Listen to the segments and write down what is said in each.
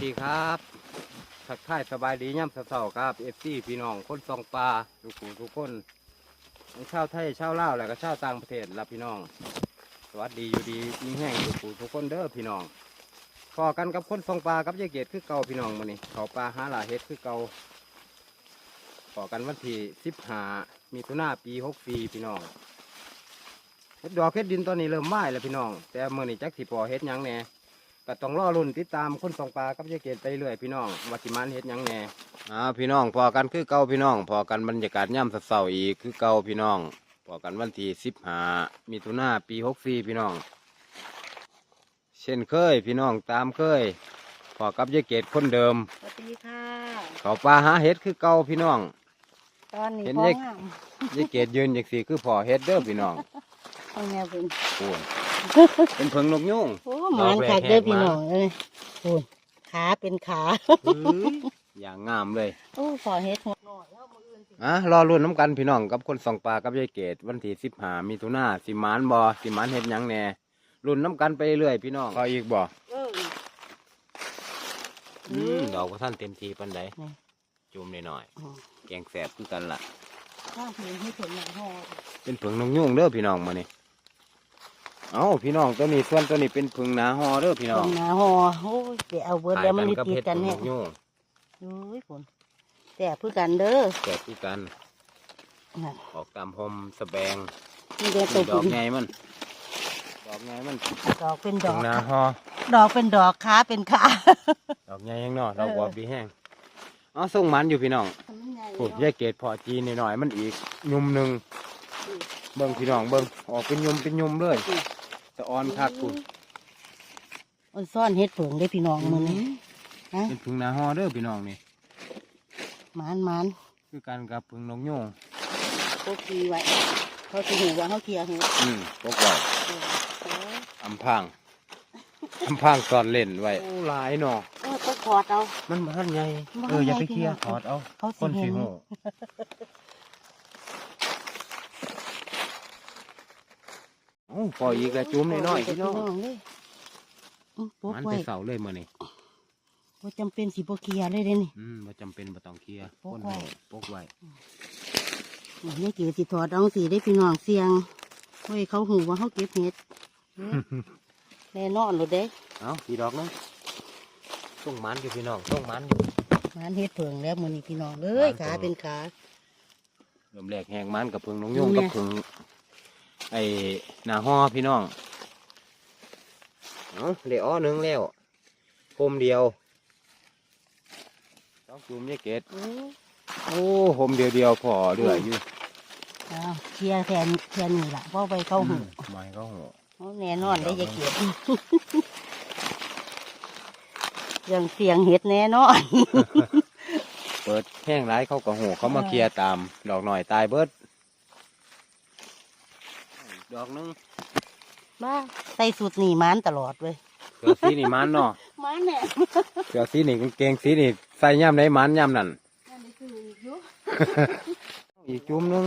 สวัสดีครับทักทายสบายดีย่ำเสาๆครับเอฟซีพี่น้องคนซองปลาทุกผู้ทุกคนทั้งชาวไทยชาวลาวและก็ชาวต่างประเทศละพี่น้อง สวัสดีอยู่ดีมีแห้งทุกผู้ทุกคนเด้อพี่น้องพอกันกับคนซองปลากับยายเกดคือเก่าพี่น้องมื้อนี้เขาปลาหาหลาเฮ็ดคือเก่าพอกันวันที่สิบหามีตุนาปีหกปีพี่น้องเฮ็ดดอกเฮ็ดดินตอนนี้เริ่มไหม้แล้วพี่น้อง แต่เมื้อนี้จักสิพอเฮ็ดยังแหน่ ก็ต้องรอรุ่นติดตามคนสองปลากับยายเกดไปเรื่อยพี่น้องว่าสิมันเฮ็ดหยังแหน่อ่าพี่น้องพอกันคือเก่าพี่น้องพอกันบรรยากาศย่ำเศร้าๆอีกคือเก่าพี่น้องพอกันวันที่สิบหามีตุนาปีหกสี่พี่น้อง เช่นเคยพี่น้องตามเคยพอกับยายเกดคนเดิม สวัสดีค่ะ เขาปลาหาเฮ็ดคือเก่าพี่น้อง ตอนนี้เห็นท้อเด็งกอะยายเกดยืนอย่างสี่คือพอเฮ็ดเด้อพี่น้อง เอาแนวเป็น โอ้ย เป็นเพิงนกยุงโอ้หมันคักเด้อพี่น้องเอ้ยโอ้ยขาเป็นขาเฮ้ยอย่างงามเลยโอ้ขอเฮ็ดหดหน่อยแล้วมืออื่นสิอะรอรุ่นน้ำกันพี่น้องกับคนสองปลากับยายเกดวันที่สิบหามีทุนาสิหมานบอสิหมานเห็ดหยังแหน่รุ่นน้ำกันไปเรื่อยพี่น้องก็อีกบ่เอออืมดอกว่าท่านเต็มทีปันใดนี่จุ่มหน่อยอ๋อๆแกงแสบคือกันล่ะข้าวเห็นให้ผลหนังหอดเป็นผึ่งนกยุงเด้อพี่น้องมานี่ เอ้าพี่น้องตัวนี้ส่วนตัวนี้เป็นผึ่งหนาฮอเด้อพี่น้องผลหนาหอโอ้ยเดี๋ยวเอาเบิร์ดแล้วมันกับติดเห็ดกันผึ่งเนี่นยกยุงโอ้ยผลแต่เพื่อกันเด้อแสบคือกันน่ะออกตามพรมสแบงนี่เดี๋ยวตันี่วดอผุกนไงมัน ดอกไงมันดอกเป็นดผึ่องกหนาฮอ ดอกเป็นดอกขาเป็นขา ดอกไงยังเนาะดอกบอบดีแห้งเอ๋อส่งหมันอยู่พี่น้องพูดแยกเกตพอจีนหน่อยๆมันอีก ยุมหนึ่งเบิ่งพี่น้องเบิ่งออกเป็นยุมเป็นยุมเลยสะออนคักคุณมันซ่อนเฮ็ดเผิงได้พี่น้องมือนี้ฮะเป็นพึ่งนาฮอเด้อพี่น้องนี่หมานหมานคือการกับพึ่งนกยูงโคกีไว้เขาสิหูว่าเขาเคลียร์หูอืมพวกไว้อำพางอำพางสอนเล่นไว้โอ้หลายเนาะเออต้องถอดเอามันบ่ทันใหญ่บ่ทันเอออย่าไปใหญ่เคลียร์พี่ถน้องอดเอาเขาสิคนเห็สินหู โอ้พออีกแล้วจุ่มน้อยๆพี่น้องเลยอื้อปกมันไว้ไปเสาเลยมื้อนี้ว่าจำเป็นสิบเคลียร์เลยเด้นี่อืมบ่จำเป็นบ่ต้องเคลียร์ปกคนไว้หูปกไว้นี่กี่สิถอดเอาสิได้พี่น้องเสียงเฮ้ยเขาหูว่าเขาเก็บเห็ดแน่นอนเลยเด้เอาสีดอกนึงส่งมันอยู่พี่น้องส่งมันอยู่หมันเฮ็ดเผิงแล้วมือนี้พี่น้องเอ้ยหมานเผิงขาเป็นขาเริ่มแรกแหงมันกับพึ่งนงยุงดูเนี่กับยพึ่ง ไอ้หนาฮอพี่น้องเอาเหลืออ้อหนึงแล้วคมเดียวต้องจุ่มยายเกตโอ้ยโอ้คมเดียวเดียวพอเดืออยู่อ้าวเคลียร์แทนแทนนี่ล่ะเพราะไปเข้าหูไม่เขาหัวเอาแน่นอนได้จะเก็บยังเสียงเห็ดแน่นอน เปิดแห้งร้ายเขาก็หัวเขามาเคลียร์ตาม ดอกหน่อยตายเบิด ดอกหนึงมาใส่สูตรนี่มันตลอดเว้ยเสือสีนี่มันเนาะมันเนี่ยเสือสีนี่กางเกงสีนี่ใส่ย่ำได้มันย่ำนั่นนั่นคืออยู่อีกจุ่มหนึง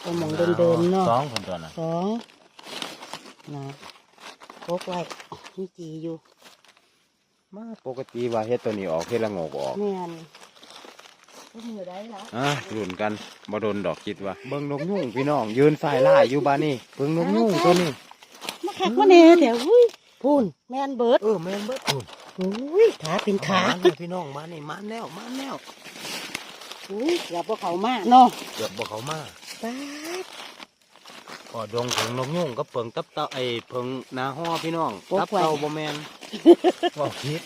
ไปหมองเดินเดินๆเนาะสองคนตัวน่ะสองนะพกไว้นี่จีอยู่มาปกติว่าเฮ็ดตัวนี้ออกเฮ็ดละโงกออกแม่นก็ มือได้ละอะรุ่นกันบ่โดนดอกคิดว่า เบิ่งนกยุงพี่น้องยืนสายล่ายอยู่บ้านนี่เบิ่งนกยุงตัวนี้มาขักมาแน่เดี๋ยวอุ้ยพูนแม่นเบิดเออแม่นเบิดอุ้ยขาเป็นขาหมแล้วพี่น้องมานี่มาแล้วมาแล้วอุ้ยอย่าพวกเขามาเนาะเกือบบ่เขามาป้าดพอดงถึงนกยุงก็เปิงตับเต่าไอ้เพิงนาฮ้อพี่น้องโอ้ตับไว้เต่าบ่แม่นบ่ผิด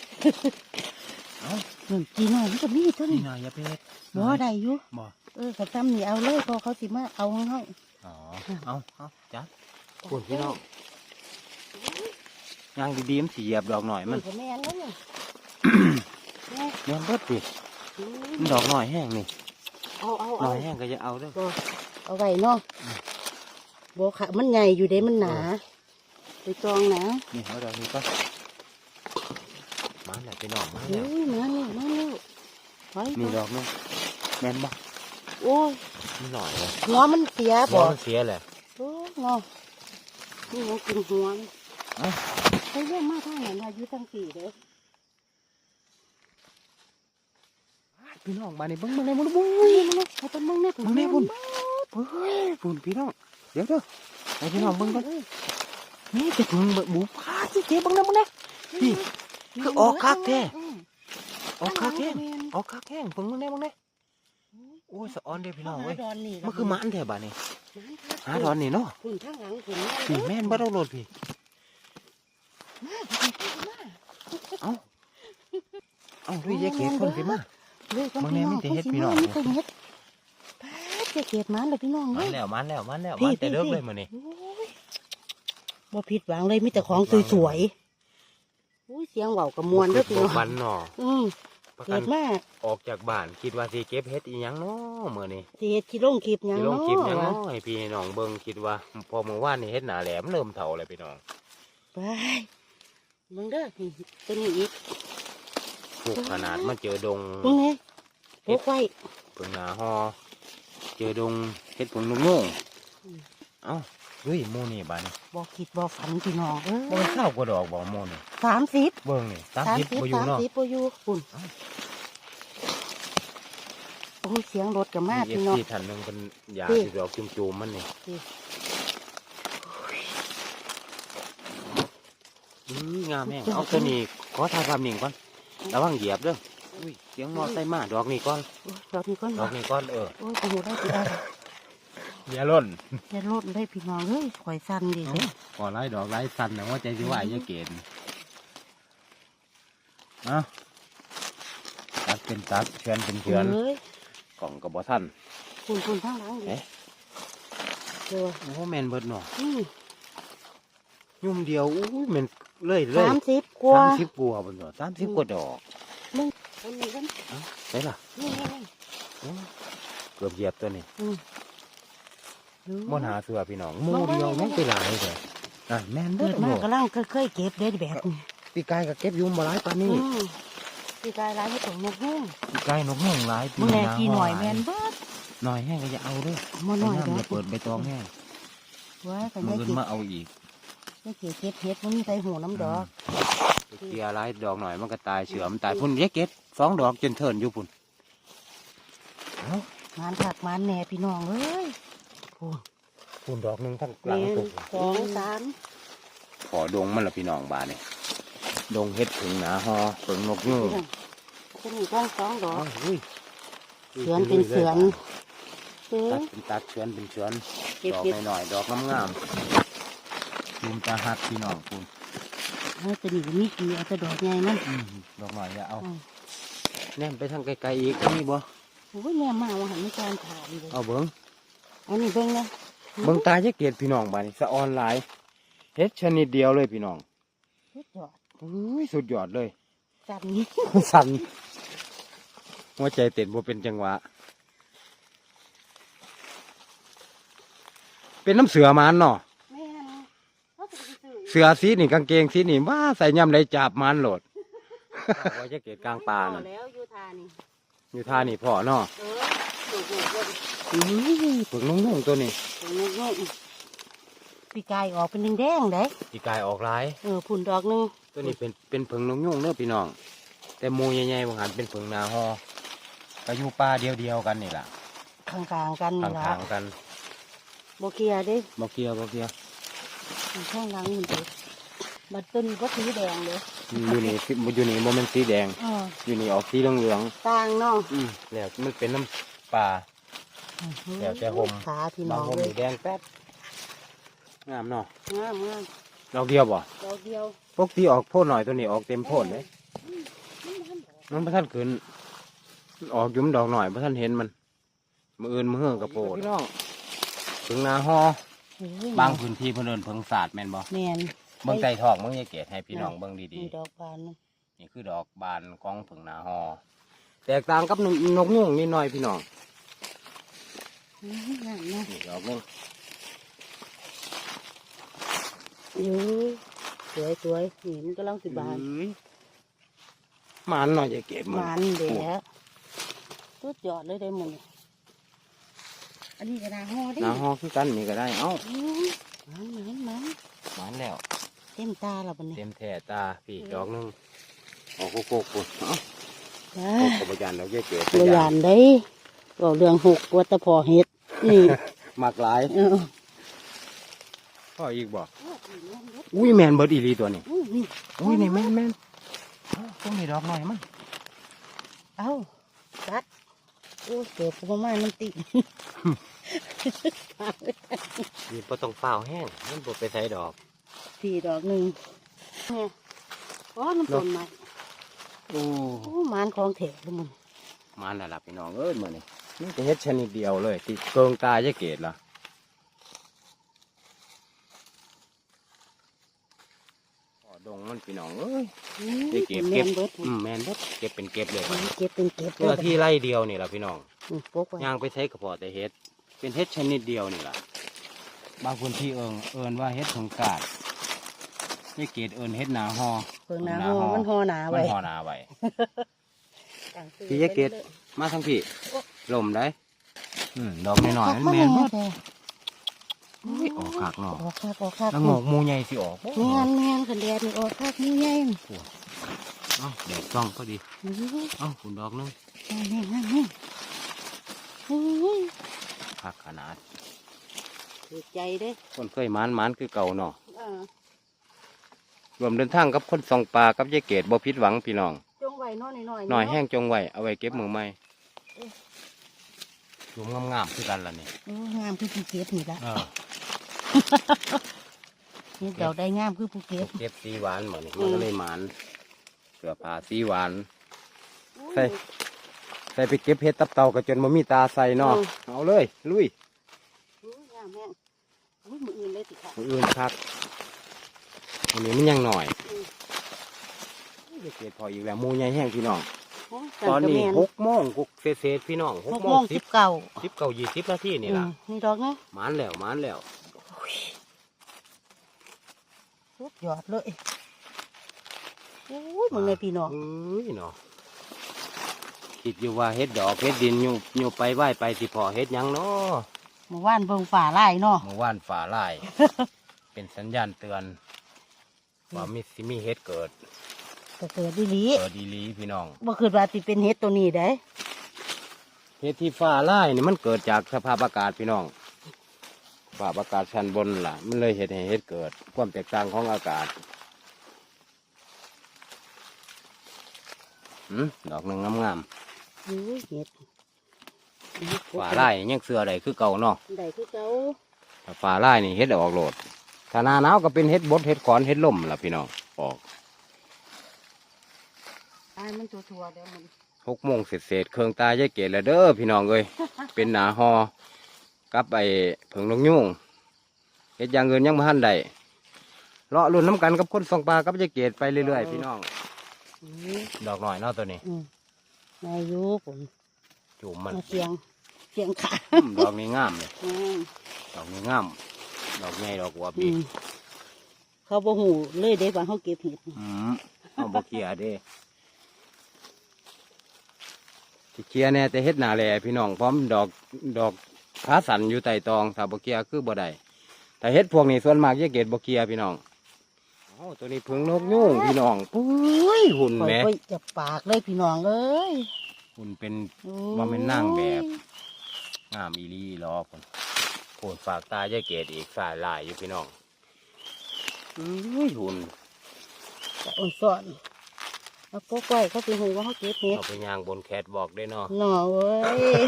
เอ้า หนึ่งจีน้อยมันก็มีเท่านี่นี้น่ะอย่าไปเฮ็ดบ่ได้อยู่บ่เออเขาทำนี่เอาเลยพอเขาสิมาเอาของเขาอ๋อเอาเอาจัดคุณพี่น้องย่างดีๆมันสิเหยียบดอกหน่อยมันก็แม่นแล้วเนี่ยแม่แม่นเบิดดิอืมมันดอกหน่อยแห้งนี่เอาเอาหน่เอาอยแห้งก็จะเอาเด้อบ่เอาไว้เนาะบ่ค่ะมันใหญ่อยู่เด้มันหนาไปจองนะนี่เอาดอกนี้ก็ มาแล้วพี่น้องมาแล้ว มาแล้วมาแล้วไปมีดอกไหมแม่นบ่โอ้ยมีหน่อยเลยหัวมันเสียบ่มันเสียแหละโอ้ยงอนี่มันกินหัวไปเรื่องมาท่าไหร่อายุตั้งสี่เด้อพี่น้องมาในบิ้งมาในมุ้งมุ้งเาเป็นบิ้งใน่ผุนในบุนเฮ้ยผุญพี่น้องเดี๋ยวเด้อไอพี่น้องบิ้งกันนี่จะถึงบุปผาที่เจ็บบังงนะมึงนะพี่ คือออกคักแท้ออกคักแห้งออกคักแห้งเบิ่งมึงแน่มึงแน่โอ้ยสะออนเด้อพี่น้องเว้ยดอนนี่มันคือหมันแท้บัดนี้หาดอนนี่เนาะคุณข้างหลังคุณพี่แม่นบ่ต้องโลดพี่เอ้าเอ้าด้วยยายเก็บคนพี่มามึงแน่มีแต่เฮ็ดพี่น้องมีแต่เฮ็ดป้าดจะเก็บมันเลยพี่น้องมัเฮ้นยแล้วมันแล้วมันแล้วพี่มันแต่พี่เลิกพี่เลยมื้อนี้โอ้ยบ่ผิดหวังเลยมีแต่ของสวยๆ อุ้ยเสียงเว้ากับมวนเด้อพี่น้องวันเนาะอืมประเกิกันดมาออกจากบ้านคิดว่าสิเก็บเฮ็ดอีหยังเนาะมื้อนี้สิเฮ็ดที่ลงคลิปหยังสิลงเนาะคลิปหยังวะเนาะให้พี่น้องเบิ่งคิดว่า พอมื้อวานนี่เฮ็ดหน้าแหลมเริ่มเฒ่าแล้วพี่น้องไปมึงเด้อนี่ตัวนี้อีกปลูกขนาดมาเจอดงมึงไงพกไว้เพิ่งหนาฮอเจอดงเฮ็ดผงนุ่งๆเอ้า เฮ้ยโมนี่บาดนี้บ่คิดบ่ฝันพี่น้องเอ้บ่มันข้าวกระดอกบ่โมนี่สามสิบเบิ่งนี่ตามสามทิพสิบบ่อยู่สามเนาะสิบบ่อยู่ปุ่นโอ้ยเสียงรถกับมามีพี่น้อง FC ท่านหนึงเป็นยาพี่ที่ดอกจุ่มๆมันนี่พี่อืองามแม่งเอาตัวนี้ขอถ่ายภาพนิ่งก่อนระวังเหยียบเด้ออุ้ยเสียงมอไซค์มาดอกนี้ก่อนโอ้ยดอกนี้ก่อนดอกนี้ก่อนเออโอ้ยไปอยู่ได้พี่ได้ อย่าล่นจะรถได้พี่น้องเฮ้ยข่อยสั่นดิเด้ขอไล่ดอกไล่สันนะว่าใจสิว่าอย่าเกณฑ์เอาตัดเป็นตัดเชือนเป็นเชือนเอ้ยกล่องกับบ่ทันคุณคุณข้างหลังดิเอ๊ะเดี๋ยวโอ้แม่นเบิดเนาะอืมยุ่มเดียวอู้แม่นเลยเลยสามสิบกว่าสามสิบกว่าบนเนาะสามสิบกว่าดอกคนนี้กันใช่ล่ะนี่ไงโอ้เกือบเหยียบตัวนี้อืม ม่นหาเสือพี่น้องหมูเดียวยังไปหลายเลยอะแม่นเบิเกิดดมาเนาะกำลังเคยๆเก็บได้แบบนี้ปีกายกับเก็บยุ่มมาหลายปานนี้อืมพี่กายร้านให้ตรงนกแห้งปีกายนกแห้งหลายปีมึงแน่ะกี่หน่อยาแมนเบิดหน่อยแห้งก็จะเอาเด้วยมาหน่อยน้ำเด้จะเปิดใบตองแห้งไว้แต่มืยายอเก็บมาเอาอีกยายเก็บเก็บเห็ดมันมีใส่หูน้ำดอกเกียร์หลายดอกหน่อยมันก็ตายเฉือมนตายพุ่นเยกเก็บสองดอกจนเทินอยู่พุ่นเอ้างานผักมันแหน่พี่น้องเอ้ย พุ่นดอกหนึ่งทั้งหหลังนึ่งตุกสองสามขอดงมันละพี่น้องบานนี่ดงเฮ็ดถึงหนาฮอเปิงนกยูงจะมีกล้องสองดอกอ้าวอุ้ยเสือนเป็นเสือนเสืตัอดเป็นตัดเชือนเป็นเชือนเก็บดอกเก็บหน่อยๆดอกงามๆจุมตาหักพี่น้องคุณเอาตัวนี้มีกี่เอาแต่ดอกใหญ่มันอืมดอกหน่อยอย่าเอาอืมแนมไปทางไกลๆอีกมีบ่โอ้ยแม่มาว่าหันไม่จานถามเลยเอาเบิ้ง อันนี้เบิ่งนะเบิ้งตาจะเกตพี่น้องบานนี่สะออนหลายเฮ็ดชนิดเดียวเลยพี่น้องสุดยอดอุ้ยสุดยอดเลยจับนี้สั่นหัวใจเต้นบ่เป็นจังหวะ เป็นน้ำเสือมันเนาะแม่นเขาจะไปซื้อเสือสีนี่กางเกงสีนี่ว่าใส่ย่ำไรจับมันโหลดว่าจะเกตกลางป่านั่นแล้วอยู่ทานี่อยู่ท่านี่พ่อเนาะเออถูกถูกเลยอุ้ยปึกนุ่งๆตัวนี้ตรงนี้นี่ปีกายออกเป็นแดงๆเด้อีกายออกลายเออผุนดอกนึงตัวนี้เป็นเป็นผึ่งนุ่งเนื้อพี่น้อง แต่มูใหญ่ๆบางหันเป็นผึ่งนาฮอก็อยู่ป่าเดียวๆกันนี่แหละข้างๆกันนี่ละข้างๆกันโบเกียเด้บ่เกียวบ่เกียข้างหลังมันเด้บัดต้นก็สีแดงเลยอยู่นี่อยู่นี่โมเมนสีแดงอยู่นี่ออกสีเหลืองต่างเนาะอืมแล้วมันเป็นน้ำป่า แล้วแต่ห่มขาพี่บาน้งองผมเลยสีแดงแป๊ดงามเนาะงามงามดอกเดียวบ่ดอกเดียวปกติออกโพ่นหน่อยตัวนี้ออกเต็มโพ่นเลยมันพระท่านขึ้นมันออกอยุ่มนดอกหน่อยพระท่านเห็นมันมืออื่นมือเฮือกระโปดพี่น้องผึ่งนาฮอโอ้ยบางพื้นที่เพิ่นเดินเพิงศาสตร์แม่นบ่แม่นเบิ่งใจทองเบิ่งยายเกดให้พี่น้องเบิ่งดีมีดอกบานมันๆนี่คือดอกบานของผึ่งนาฮอแตกต่างกับนกนกยุ่งนิดหน่อยพี่น้องอืม งามนะนี่ดอกหนึงอยู่สวยสวยๆนี่มันกำลังสิบานเอ้ยหมันหน่อยยายเกดมันมันเดี๋ยวสุดยอดเลยได้หมดนี่อันนี้ก็นาห่อดินาฮอคือกันนี่ก็ได้ เอ้าอืมมันมันมันหมันแล้วเต็มตาแล้วบัดนี้เต็มแท่ตาพี่ดอกหนึงออกโกโก้ปุ่นเอ้าจ้าพวกกบยานเราเยเกตตัวอย่างได้บอกเรื่องหกวัตพอเฮ็ด นี่มากหลายเออพ่ออีกบอกอุ้ยแมนเบิร์ดอีหลีตัวนี้อุ้ยนี่อุ้ยนี่แมนแมนเอ้าต้องมีดอกหน่อยมั้งเอ้าจัดโอ้ยเกิดประมาณน้ำติ นี่พอต้องเฝ้าแห้งมันบ่ไปใส่ดอกสี่ดอกหนึ่งเนี่ยอ๋อน้ำต้นไม้โอ้โอ้มานของแถวมัน มาแล้วล่ะพี่น้องเอ้ยมื้อนี้ นี่จะเฮ็ดชนิดเดียวเลยที่เกิงตาเยเกตล่ะพ่อดงมันพี่น้องเอ้ยไปเก็บแมเก็บนเบิดอืมแมนเบิดเก็บเป็นเก็บเลยเก็บเป็นเก็บเพื่อที่ไร่เดียวนี่ล่ะพี่น้องอืมปกไว้ย่างไปใช้กระเพาะแต่เฮ็ด เป็นเฮ็ดชนิดเดียวนี่ล่ะบางคนที่เอิงเอินว่าเฮ็ดผงกาดนี่เกตเอินเฮ็ดหนาฮอเพิ่งหนาหอมันหอหนามัไว้นฮอหนาไว้ต่างซื้อพี่ยะเกดมาทั้งพี่ ลมได้อืมดอกน้อยๆมันมัแม่นหหมอดอุ้ยออกขากเนาะออกคักออกคักแล้วงอกหมูใหญ่สิออกบ่แม่นแม่นขันแดดนี่ออกคักนี่ไงเอ้าแดดส่องก็ดีโอ้ยเอ้าคุณดอกหนึงแม่นแม่นแม่นโอ้ยคักขนาดถูกใจเด้คนเคยหมานหมานคือเก่าเนาะอ่ารวมเดินทางกับคนส่องปลากับยายเกดบ่ผิดหวังพี่น้อง จงไว้น้อยหน่อยหน่อยแห้งจงไว้เอาไว้เก็บมือใหม่ หลุมงามๆคือกันล่ะนี่โอ้งามคือภูเก็ตนี่ละเออนี่เดาได้งามคือภูเก็ตเก็บสีหวานเหมือนมันก็เลยหมานเสือผ้าสีหวานใส่ใส่ไปเก็บเห็ดตับเต่าก็จนมันมีตาใส่เนาะเอาเลยลุยโอ้ยงามแม่งโอ้ยมืออื่นเลยสิค่ะมืออื่นคักอันนี้มันยังหน่อยยายเกดพออีกแล้วหมูใหญ่แห้งพี่น้องโอ้ย ตอนนี้กัหก็กโมงหกเศษๆพี่น้องหแม่กนหกโมโมงงสิสิบบเก้าสิบเก้ายี่สิบนาทีนี่ล่ะอืมนี่ดอกนะหมานแล้วหมานแล้วสุดยอดเลยโอ้ยมึงเลยพี่น้องเอ้ยเนาะคิดอยู่ว่าเฮ็ดดอกเฮ็ดดินอยู่อยู่ไปไหวไปสิพอเฮ็ดหยังเนาะเมื่อวานเบิ่งฝ่าไล่เนาะเมื่อวานฝ่าลายเป็นสัญญาณเตือนว่ามีสิมีเฮ็ดเกิด ก็เกิดดีหลีเกิดดีหลีพี่น้องบ่คิดว่าสิเป็นเฮ็ดตัวนี้ได้เฮ็ดที่ฝ่าลายนี่มันเกิดจากสภาพอากาศพี่น้องสภาพอากาศชั้นบนล่ะ มันเลยเฮ็ดให้เฮ็ดเกิด ความแตกต่างของอากาศหืมดอกหนึ่งงามโอ้ยเฮ็ดๆฝ่าลายนี่ยังเสือใดคือเก่าเนาะได้คือเก่าถ้าฝ่าลายนี่เฮ็ดออกโหลดถ้าหนาหนาวก็เป็นเฮ็ดบดเฮ็ดขอนเฮ็ดล่มล่ะพี่น้องออก ตายมันทั่วๆแล้วมันหกโมงเสร็จเสร็จเครื่องตายายเกศแล้วเด้อพี่น้องเอ้ย เป็นหนาฮอกับไอ้เผิงนกยุ่งเฮ็ดอย่างเงินยังบ่ทันได้เลาะรุ่นน้ำกันกับคนส่องปลากับยายเกศไปเรื่อยๆพี่น้องอืมดอกหน่อยเนาะตัวนี้ อืมนายอยู่ผมจุ่มมันมาเสียงเสียงขาอืมดอกนี้งามเลยอืมดอกนี้งามดอกใหญ่ดอกหัวอืบีมเขาบ่หูเลยเด้ว่าเขาเก็บเห็ดอืมเอาบ่เคลียร์เด้ สิเคลียร์แน่แต่เฮ็ดหนาแหล่พี่น้องพร้อมดอกดอกขาสันอยู่ใต้ตองถ้าบ่เคลียร์คือบ่ได้แต่เฮ็ดพวกนี้ส่วนมากยายเกศบ่เคลียร์พี่น้องโอ้ตัวนี้เพิงนกยุ่งพี่น้องปุ้ยหุ่นข่อยแหม่ก็จะปากเลยพี่น้องเอ้ยหุ่นเป็นโอ้ว่าเป็นนางแบบงามอีหลีรอคนโผดฝากตายายเกศอีกสายลายอยู่พี่น้องอุ้ยหุ่นจะอ่อนสอน เอาโป๊กไว้เขาไปหูว่าเขาเก็บเห็ดเอาไปย่างบนแคทบอกได้เนาะหน่อเว้ย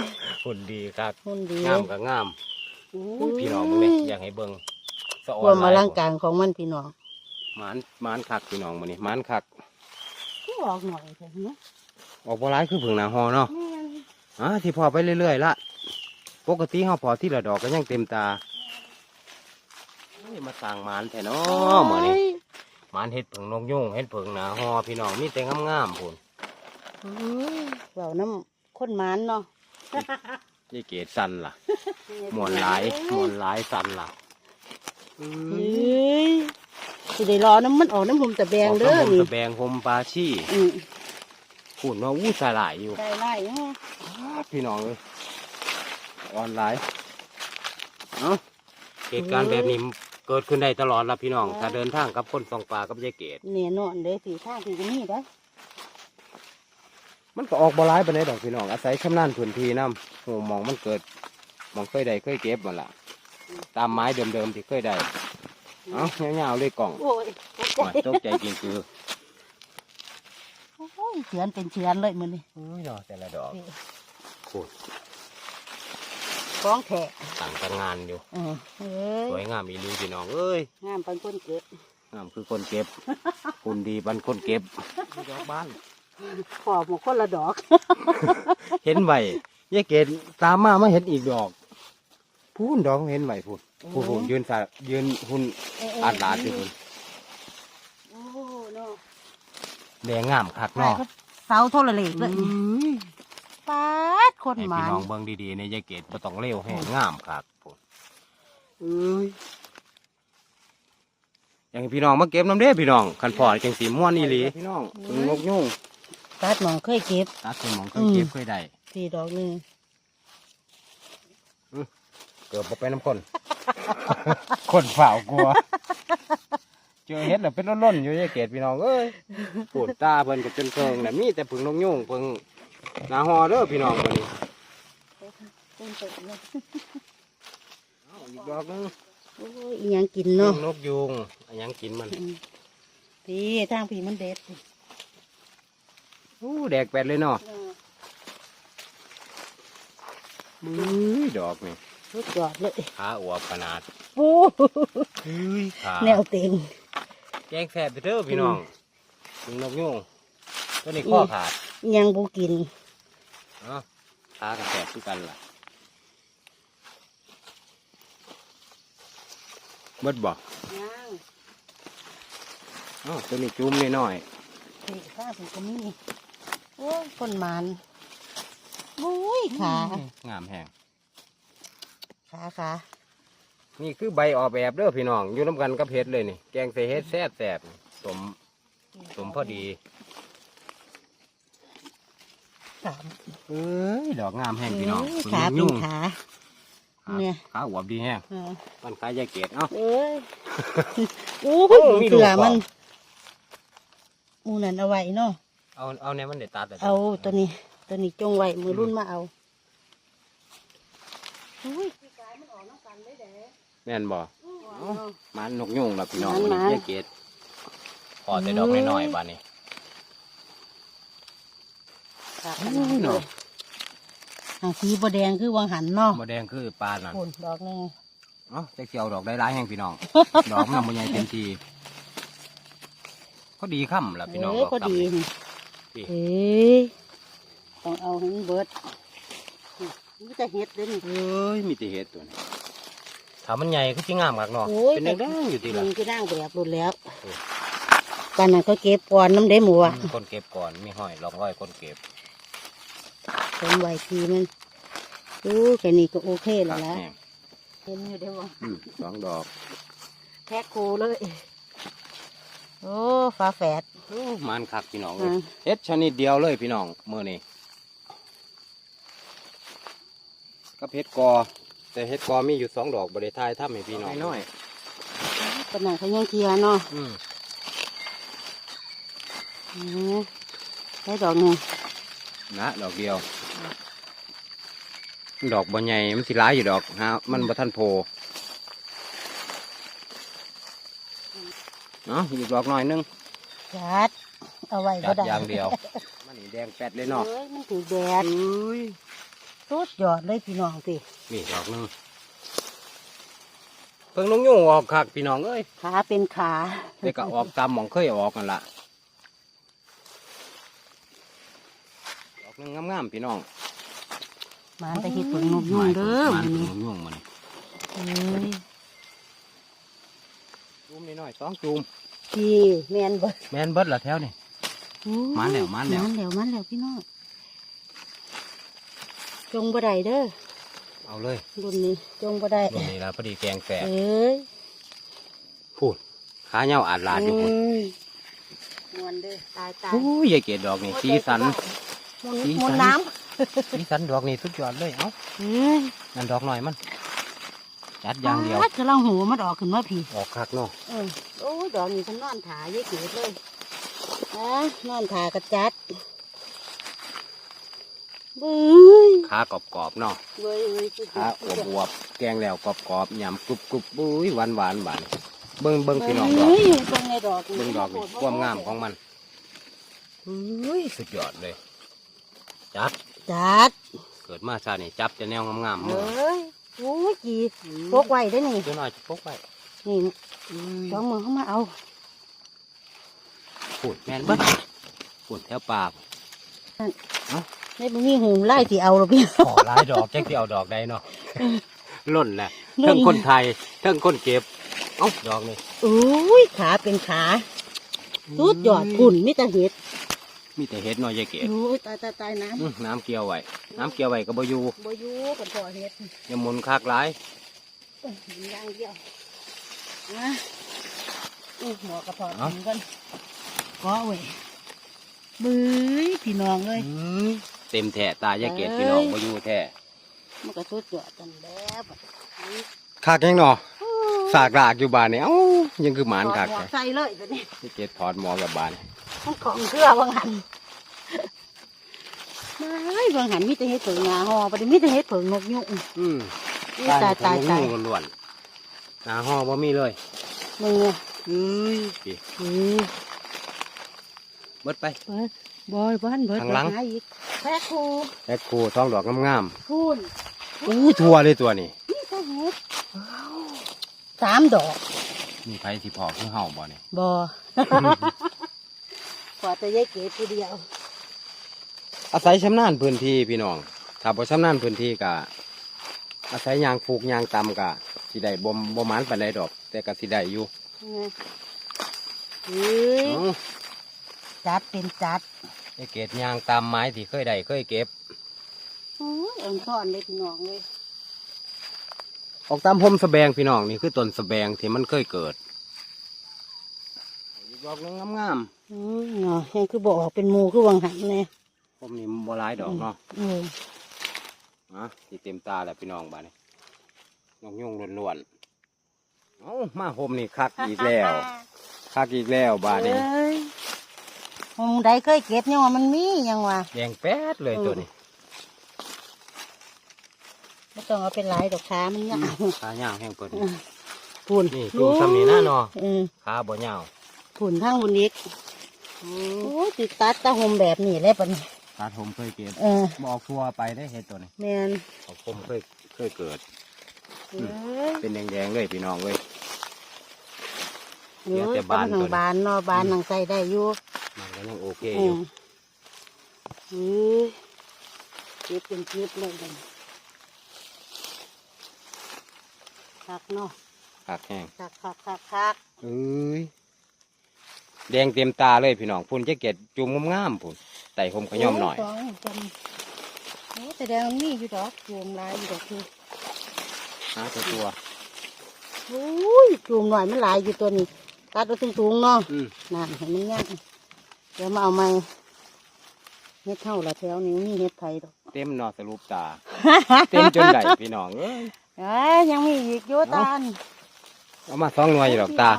หุ่นดีครับหุ่นดีงามกับงามอุ้ยพี่น้องมึงเนี่ยอยากให้เบิ่งสะออควานมหอลายลังการของมันพี่น้องหมานหมานคักพี่น้องมันนี่หมานคักก็ออกหน่อยเถอะเนาะออกบ่ร้ายคือผึ่งหนาฮอเนาะแม่นอะที่พอไปเรื่อยๆละปกติเฮาพอที่ละดอกก็ยังเต็มตาเฮ้ยมาต่างหมานแท้เนาะมื้อนี้ห มานเห็ดผึ่งนกยุ่งเห็ดผึ่งหนาฮอพี่น้องมีแต่งามๆพุ่นโอ้ยเบาน้ำข้นหมันเนาะยี่เกศสันล่ะมวนหลายมวนหลายสันล่ะเฮ้ยสิได้รอน้ำมันออกน้ำหุ่มตะแบงเด้อออกนี่ตะแบงหมปลาชี่อืมพุ่นว่าอู้สาหลายอยู่ได้ไล่เนาะพี่น้องเลยออนไลน์เอ้าเหตุการณ์แบบนี้ เกิดขึ้นได้ตลอดละพี่น้อง ถ้าเดินทางกับคนสองปลากับยายเกศแน่นอนเด้อสีข้างสีก็มีได้อมันก็ออกบ่ร้ายไปไหนใดดอกพี่น้องอาศัยชำนาญพื้นที่น้ำหูมองมันเกิดมองเคยได้เคยเก็บมันละตามไม้เดิมๆที่เคยได้เอ้าเงาวๆเลยกล่องโอ้ยโอ้ยตกใจจริงคือโอ้ยเฉือนเป็นเฉือนเลยมือนี่อุ้ยดอกแต่ละดอกโคตร ฟ้องแท้ต่างกันงานอยู่ เออเอ้สวยยงามอีหลีพี่น้องเอ้ยงามปันคนเกิดงามคือคนเก็บ คุณดีบันคนเก็บดอกบ้าน ขอบหมกคนละดอกเห็นไหวยายเกดตามมามาเห็นอีกดอกพูนดอกเห็นไหวพูนพูนพูนยืนสายืนหุ่นอาดลาดอยู่พูนโอ้เนาะแดงงามคักเนาะ เสาโทรเลขเลย ปาดคนให้หมาพี่นน้องเบิ่งดีๆในยายเกดบ่ต้องเร็วแห้งงามคักพูนเอ้ยอย่างพี่น้องมาเก็บน้ำเด้พี่น้องคันพอจังสีม่วนอีหลีพี่น้องเพิ่งนกยุ่งตัดหมองเคยเก็บ ตัดเป็นหมองเคยเก็บเคยได้สี่ดอกหนึ่งเกือบบ่ไปน้ำคน คนเฝ้ากลัวเจอเห็ดแล้วเป็นร่นๆอยู่ยายเกดพี่น้องเอ้ยปวดตาเพิ่นก็จนเคิงน่ะมีแต่ผึ่งนกยุ่งเพิ่ง หนาฮอเด้อพี่น้องคนนี้ต้นต้นเลยเอาอีกดอกหนึงโอ้ยอีหยังกินเนาะนกยุงอันยังกินมันอืมพี่ทางพี่มันเด็ดอู้แดกแปดเลยเนาะมือดอกนี่สุดยอดเลยขาอวบขนาดปูเฮ้ยขาแนวเต็มแกงแสบไปเด้อพี่น้องผึ่งนกยุงตัวนี้ข้อขาดอีหยังบูกิน เนาะขากระแสบคือกันล่ะเบิดบ่ยังเอ้าตัวนี้จุ้มนิดหน่อยพี่ข้าพี่ก็มีโอ้ยคนหมันโอ้ยขางามแหงขาขานี่คือใบออกแบบเด้อพี่น้องอยู่น้ำกันกับเห็ดเลยนี่ แกงใส่เห็ดแซ่บแซ่บๆสมสมพอดี สามเอ้ยดอกงามแห้งพี่น้องเอ้ยเพิ่งขาเป็ยุ่นงขาขา เนี่ยขาอวบดีแห้งอ่ามันขายยายเกดเอ้า เอ้ยโอ้โอ้ยมีเสือลูกมันเปล่มูนันเอาไว้เนาะเอาเอาเนี่ยมันเด็ดตัดะเอาตัวนี้ ตัวนี้จงไว้มือรุ่นมาเอาอุ้ยแม่นบ่มันนกยุงล่ะพี่น้องมันนี่มันยายเกดพอแต่ดอกน้อยๆบ้านนี้ ขาโอ้ยเนาะ หางสีบแดงคือวังหันเนาะมะแดงคือปลานั่นโคนดอกหนึงเอ้าแต่เกี่ยวดอกได้หลายแห้งพี่น้อง ดอกมันบ่ใหญ่เต็มทีก็ดีค่ำล่ะพี่น้องเอ้ยดอกก็ค่ำดีนี่ เอ้ยต้องเอาให้มันเบิดนี่จะเฮ็ดเด้อนี่ เอ้ยมีแต่เห็ดตัวนี้ถ้ามันใหญ่ก็จิงามมากเนาะโอ้ย เป็นแดงๆอยู่ทีละ มันก็นั่งแบบรุนแล้วโอ้ ปานนั้นก็เก็บก่อนน้ำได้หมูอะคนเก็บก่อนมีห้อยลองร้อยคนเก็บ ผมไว้ทีมันโอ้แค่นี้ก็โอเคแล้วละแห้งเห็นอยู่ได้บ่อืมสองดอก แพ็คคูเลย โอ้ฟ้าแฝดโอ้มันคักพี่น้องเลอ่ายเห็ดชนิดเดียวเลยพี่น้องมือนี้กับเห็ดกอ แต่เห็ดกอมีอยู่สองดอกบริทายถ้าให้พี่น้องน้อยปานนั้นเขายังเคลียร์เนาะอืมอืมได้ดอกหนึ่งนะดอกเดียว ดอกบ่ใหญ่มันสิร้ายอยู่ดอกฮะมันบ่ทันโพเนาะอีกดอกหน่อยหนึงจัดเอาไว้จัก็ดได้อย่างเดียว มันนี่แดงแปดเลยเนาะเอ้ยมันถือแดดเอ้ยสุดยอดเลยพี่น้องสินี่ดอกหนึงเพิ่งลงยุ่งออกคักพี่น้องเอ้ยขาเป็นขาแต่ก็ออกตามหมองเคยออกกันละดอกหนึงงามๆพี่น้องห มันไปเฮ็ดผลนกยุ่งเด้อมัมันนนนี้งยุ่งมันเอ้ยจูมนิดหน่อยสองจูมพี่แมนเบิดแมนเบิดละแถวนี่มันแล้วมันแล้วมันแล้วมันแล้วพี่น้องจงบ่ได้เด้อเอาเลยรุ่นนี้จงบ่ได้ตรงนี้ละพอดีแกงแฝดเอ้ยพูดขาเหย้าอาดลาดอยู่พูดเอ้ยมวนเด้อตายตายโอ้ยยายเกดดอกนี่สีสันหมุนสีหมุนสันน้ สีสันดอกนี่สุดยอดเลยเอ้าำเอ้ยนั่นดอกหน่อยมัน จัดอย่างเดียวปดกำลังหูมันออกขึ้นมาพี่ ออกคักเนาะเออโอ้ยดอกนี้ฉันนอนถายายเกิดเลยอะนอนถากระจัดเบ้ยขากรอบๆเนาะเบ้ยเบ้ยสุดยขาอดอวบอวบๆแกงแล้วกรอบๆยำกรุบกรุบๆบุ้ยหวานหวานหวานเบิ้งเบิ้งพี่น้องดอกเบ้ยเบิ่งในดอกเบิ้งดอกนี่ความงามของมันเฮ้ยสุดยอดเลย จัด จัดเกิดมาชาตินี่จับจะแนวงามๆเอมือ้ยโอ้ยจีพกไว้ได้อนี่เจ้าน้อยจะพกไปนี่สองมือเข้ามาเอาพูดแม่นเบิ้พูดแถวปากในบ่มีหูไล่ที่เอาหรอกพี่ขอหลายดอกแจ็คที่เอาดอกใดเนาะล่นแหละล่นเทั้งคนไทยเทั้งคนเก็บเอ้าดอกนี่โอ้ยขาเป็นขาสุดยอดพุ่นมิตรเห็ด มีแต่เห็ดน้อยยายเกศโอ้ยตายตายตายน้อื้อน้ำเกี่ยวไว้น้ำเกี่ยวไว้ก็บ่อยู่ำบ่อยู่กันพอเห็ดอย่าหมุนคากหลายเอ้ยมันย่างเดียวนะอุ้ยหมอกระเพาะกินก่อนก็เว้ยบื้ยพี่น้องเลยเต็มแท้ตายายเกศพี่น้องบ่อยู่แท้มันก็สุดยอดกันแล้วบัดนี้คากยังเนาะสากลากอยู่บ้านนี่เอ้ายังคือหมานคากถอดหมวแท้กใส่เลยบัดนี้ยายเกศถอดหมอกับบาน มันของเครือวังหันไม่วังหันมีแต่เห็ดเผิงงาหอบัดนี้มีแต่เห็ดเผิงนกยุงอืมนี่ตายตายตายล้วนๆหน้าห้อบ่มีเลยมึงเนี่ยเอ้ยพี่อือเบิดไปเบิดบอยบ้านเบิดข้างหลังไปหาอีกแพ้ครูแล้ครูท้องดอกงามพูนๆอู้ทั่วเลยตัวนี้นี่ก็เห็ดสามดอกมีไผสิพอคือเฮาบ่นี่บ อขอแต่ยายเก๋ผู้เดียว อาศัยชำนาญพื้นที่พี่น้อง ถ้าบ่ชำนาญพื้นที่ก็อาศัยยางปลูกยางตำก็สิได้บ่บ่หมานปานใดดอก แต่ก็สิได้อยู่เฮ้ยเอ้าจัดเป็นจัดไอ้เกตยางตามไม้ที่เคยได้เคยเก็บโอ้ยอ่อนซ่อนเลยพี่น้องเลย ออกตามพมสะแบงพี่น้องนี่คือต้นสะแบงที่มันเคยเกิดอีก ดอกหนึงงามอืมเนาะยังคือบอกเป็นหมูคือวังหันเนี่ยๆผมนี่บ่หลายดอกเนาะเอออะที่เต็มตาแล้วพี่น้องบ้านนี้นกยุงล้วนๆเอ้ามาผมนี่คักอีกแล้วคักอีกแล้วบ้านนี้เอ้ยหงใดเคยเก็บยังว่ามันมียังว่าแดงแป๊ดเลยตัวนี้ไม่ต้องเอาเป็นหลายดอกขามันยาวขาย่างแห้งเปิดพุ่นนี่จุ่มซ้ำนี่นะเนาะเออขาบ่ยา วพุ่นทั้งบุญอีกโอ้ยติดตัดตาหมแบบนี้เลยปะนี่ขาผมเคยเก็บเออบอกทัวไปได้เห็ดตัวนี้แมนของผมเคยเคยเกิดเอ้ยเป็นแดงๆเลยพี่น้องเลยเหลือแต่โอ้ยบานกำลังตัวนี้บานเนาะบานหนังใส่ได้อยู่มันก็ยังโอเคอือยู่มเอ้ยเก็บเป็นเก็บเลยกันคักเนาะคักแห้งคักคักคักคักเอ้ย แดงเต็มตาเลยพี่น้องพุ่นจะเก็ดจุ่มงามๆพุ่นใส่ผมขย่อมหน่อยโสงจำโอ้แต่แดงมันมีอยู่ดอกรวมหลายอยู่ดอกคือหาตัวตัวโอ้ยจูมหน่อยมันหลายอยู่ตัวนี้ตัดเอาสูงๆเนาะอืมนั่นเห็นมันย่างเดี๋ยวมาเอาใหม่เฮ็ดเท่าละแถวนี้มีเฮ็ดไทยดอกเต็มเนอสรุปตา เต็มจนได้พี่น้องเอ้ยเอ้ยยังมีอีกโยตาลเอามาสองหน่วยอยู่ดอกตา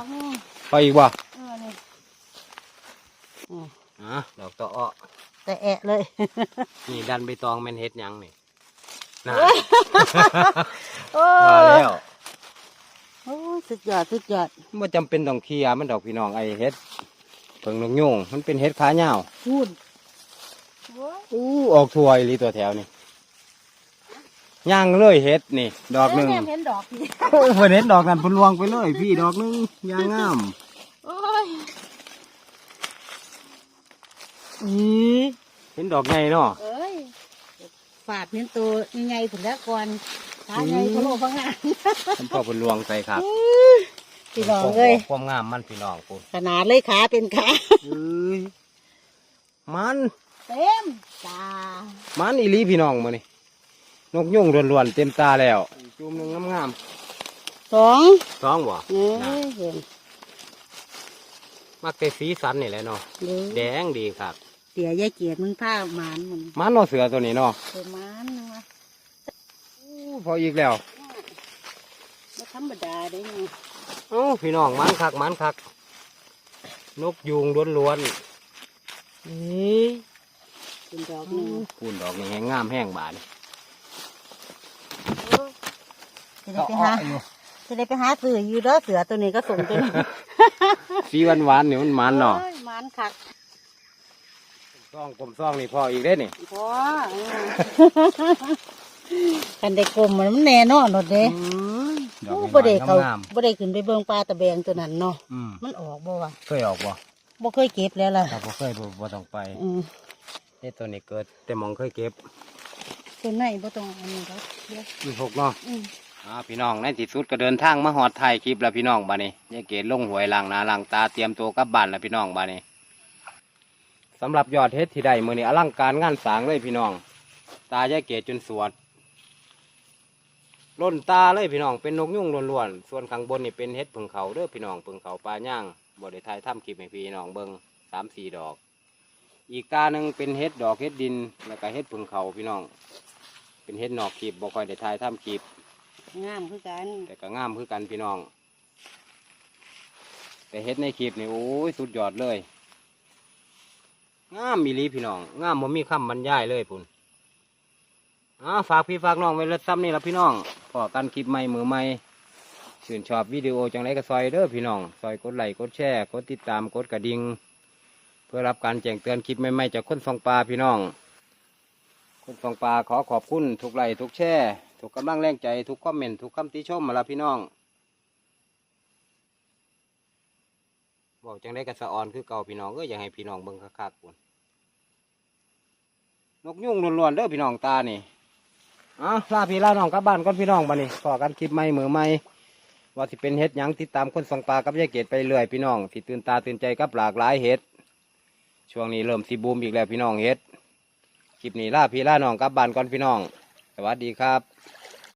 พออีกบ่เออนี่อืมอะดอกตออ้อแต่แอะเลย นี่ดันใบตองแม่นเฮ็ดหยังนี่น่าโอ้มาแล้วโอ้ยสุดยอดสุดยอดไม่จำเป็นต้องเคลียร์มันดอกพี่น้องไอเฮ็ดเพิ่งนกยุงมันเป็นเฮ็ดขาเหย้าพูดโอ้ยอู้ออกถวยลีตัวแถวนี่ย่างเลยเฮ็ดนี่ ดอกหนึ่งเยเห็นดอกพี่โอ้เพิ่นเฮ็ดดอกนั้นเพิ่นลวงไปเลย พี่ดอกหนึงย่างงามโอ้ย อือเห็นดอกใหญ่เนาะเอ้ยฝาดเห็นตัวใหญ่ผุนแล้วก่อนตาใหญ่พะโลพังงานท่านพ่อเพิ่นลวงใส่ครับพี่น้องเลยความงามมันพี่น้องปุ่นขนาดเลยขาเป็นขาเอ้ยมันเต็มตา มันอีหลีพี่น้องมื้อนี้นกยุงล้วนๆเต็มตาแล้วจุ่มหนึงงามสองๆสองบ่เอ้ยเห็นมักแต่สีสันนี่แหละเนาะเด้อแดงดีครับ เตี๋ยยายเกียรติมันผ้าหมานมันมันเนาะเสือตัวนี้เนาะเป็นหมานนะวะอู้พออีกแล้วไม่ธรรมดาได้ไงเอ้าพี่น้องมันคักมันคัก นกยูงล้วนเอ้ยเป็นดอกหนึงคูณดอกนี่แห้งงามแห้งบานจะได้ไปหาจะได้ไปหาซื้ออยู่เด้อเสือตัวนี้ก็ส่งตัวนี้สีหวานหวานๆนี่มันมันเนาะโอ้ยมันคัก ซองกลมซองนี่พออีกได้นี่พอกันได้กลมมันมันแน่นอนหมดเด้ดอกโอ้นี่บ่ได้เขางามบ่ได้ขึ้นไปเบิ่งปลาตะแบงตัวนั้นเนาะๆอืมมันออกบ่วะเคยออกบ่บ่เคยเก็บแล้วล่ะถ้าบ่เคยบ่บ่ต้องไปอืมเอ้ตัวนี้เกิดแต่หมองเคยเก็บตัวไหนบ่ต้องอันนี้ครับเดี๋ยวมีหกเนาะอืมอ่าพี่น้องในที่สุดก็เดินทางมาหอดไทยคลิปแล้วพี่น้องบานี้ยายเกดลงหวยล้างหนาล้างตาเตรียมตัวกลับบ้านแล้วพี่น้องบานี้ สำหรับยอดเฮ็ดที่ได้มือนี้อลังการงานสร้างเลยพี่น้อง ตายายเกดจนสวดล้นตาเลยพี่น้องเป็นนกยุ่งล้วนๆส่วนข้างบนนี่เป็นเฮ็ดผึ่งเขาเด้อพี่น้องผึ่งเขาปลาย่างบริไทยถ้ำคลิปให้พี่น้องเบิงสามสี่ดอก อีกตาหนึ่งเป็นเฮ็ดดอกเฮ็ดดินแล้วก็เฮ็ดผึ่งเขาพี่น้อง เป็นเฮ็ดนอกคลิปบ่ค่อยได้ทายถ้ำคลิปงามคือกัน แต่ก็งามคือกันพี่น้อง แต่เฮ็ดในคลิปนี่โอ้ยสุดยอดเลย งามมีลีพี่น้องงามบ่มีคำบรรยายเลยพุ่นอ่าฝากพี่ฝากน้องไว้ละซ้ำนี่ละพี่น้องพอกันคลิปใหม่มือใหม่ชื่นชอบวิดีโอจังไรก็ซอยเด้อพี่น้องซอยกดไลค์กดแชร์กดติดตามกดกระดิ่งเพื่อรับการแจ้งเตือนคลิปใหม่ๆจากคนฟองปลาพี่น้อง คนฟองปลาขอขอบคุณทุกไลค์ทุกแชร์ทุกกำลังแรงใจทุกคอมเมนต์ทุกคำติชมมาละพี่น้อง บอกจังได้กระสะออนคือเก่าพี่น้องก็อยากให้พี่น้องเบิ่งคักๆปุ่นนกยุ่งล้วนๆเด้อพี่น้องตานี่อะลาพี่ลาน้องกลับบ้านก่อนพี่น้องบัดนี้ขอกันคลิปใหม่มือใหม่ว่าสิเป็นเฮ็ดหยังติดตามคนส่องปลากับยายเกดไปเรื่อยพี่น้องที่ตื่นตาตื่นใจกับหลากหลายเฮ็ดช่วงนี้เริ่มสิบูมอีกแล้วพี่น้องเฮ็ดคลิปนี้ลาพี่ลาน้องกลับบ้านก่อนพี่น้อง สวัสดีครับ